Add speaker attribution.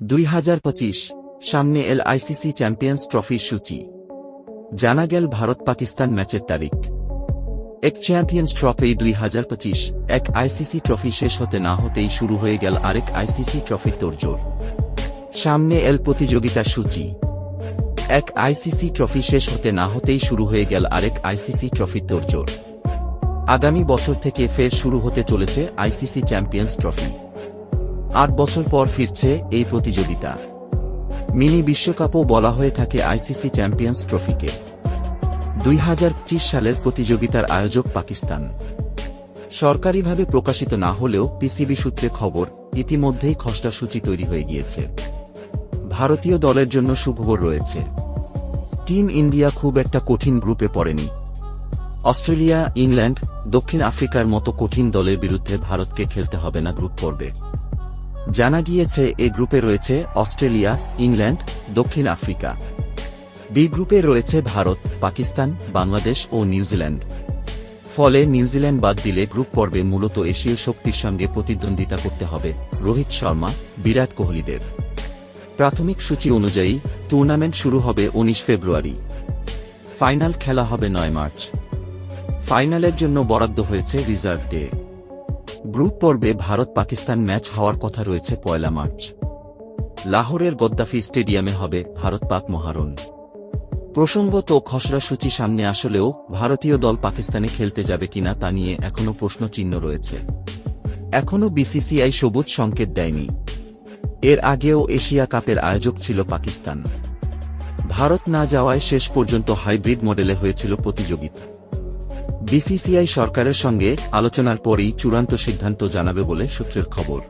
Speaker 1: দুই হাজার পঁচিশ, সামনে এল আইসিসি চ্যাম্পিয়ন্স ট্রফির সূচি। জানা গেল ভারত পাকিস্তান ম্যাচের তারিখ। এক চ্যাম্পিয়ন্স ট্রফি দুই হাজার পঁচিশ, এক আইসিসি ট্রফি শেষ হতে না হতেই শুরু হয়ে গেল আরেক আইসিসি ট্রফির তোড়জোড়। সামনে এল প্রতিযোগিতার সূচি। এক আইসিসি ট্রফি শেষ হতে না হতেই শুরু হয়ে গেল আরেক আইসিসি ট্রফির তোড়জোড়। আগামী বছর থেকে ফের শুরু হতে চলেছে আইসিসি চ্যাম্পিয়ন্স ট্রফি। আট বছর পর ফিরছে এই প্রতিযোগিতা। মিনি বিশ্বকাপও বলা হয়ে থাকে আইসিসি চ্যাম্পিয়ন্স ট্রফিকে। দুই সালের প্রতিযোগিতার আয়োজক পাকিস্তান। সরকারিভাবে প্রকাশিত না হলেও পিসিবি সূত্রে খবর, ইতিমধ্যেই খসড়া সূচি তৈরি হয়ে গিয়েছে। ভারতীয় দলের জন্য সুখবর রয়েছে। টিম ইন্ডিয়া খুব একটা কঠিন গ্রুপে পড়েনি। অস্ট্রেলিয়া, ইংল্যান্ড, দক্ষিণ আফ্রিকার মতো কঠিন দলের বিরুদ্ধে ভারতকে খেলতে হবে না গ্রুপ পর্বে। জানা গিয়েছে, এ গ্রুপে রয়েছে অস্ট্রেলিয়া, ইংল্যান্ড, দক্ষিণ আফ্রিকা। বি গ্রুপে রয়েছে ভারত, পাকিস্তান, বাংলাদেশ ও নিউজিল্যান্ড ফলে নিউজিল্যান্ড বাদ দিলে গ্রুপ পর্বে মূলত এশীয় শক্তির সঙ্গে প্রতিদ্বন্দ্বিতা করতে হবে, রোহিত শর্মা, বিরাট কোহলিদের। প্রাথমিক সূচি অনুযায়ী, টুর্নামেন্ট শুরু হবে উনিশ ফেব্রুয়ারি। ফাইনাল খেলা হবে নয় মার্চ। ফাইনালের জন্য বরাদ্দ হয়েছে রিজার্ভ ডে। গ্রুপ পর্বে ভারত পাকিস্তান ম্যাচ হওয়ার কথা রয়েছে পয়লা মার্চ। লাহোরের গদ্দাফি স্টেডিয়ামে হবে ভারত পাক মহারণ। প্রসঙ্গত খসড়া সূচি সামনে আসলেও ভারতীয় দল পাকিস্তানে খেলতে যাবে কিনা তা নিয়ে এখনও প্রশ্নচিহ্ন রয়েছে। এখনও বিসিসিআই সবুজ সংকেত দেয়নি। এর আগেও এশিয়া কাপের আয়োজক ছিল পাকিস্তান। ভারত না যাওয়ায় শেষ পর্যন্ত হাইব্রিড মডেলে হয়েছিল প্রতিযোগিতা। বিসিসিআই সরকারের সঙ্গে আলোচনার পরই চূড়ান্ত সিদ্ধান্ত জানাবে বলে সূত্রের খবর।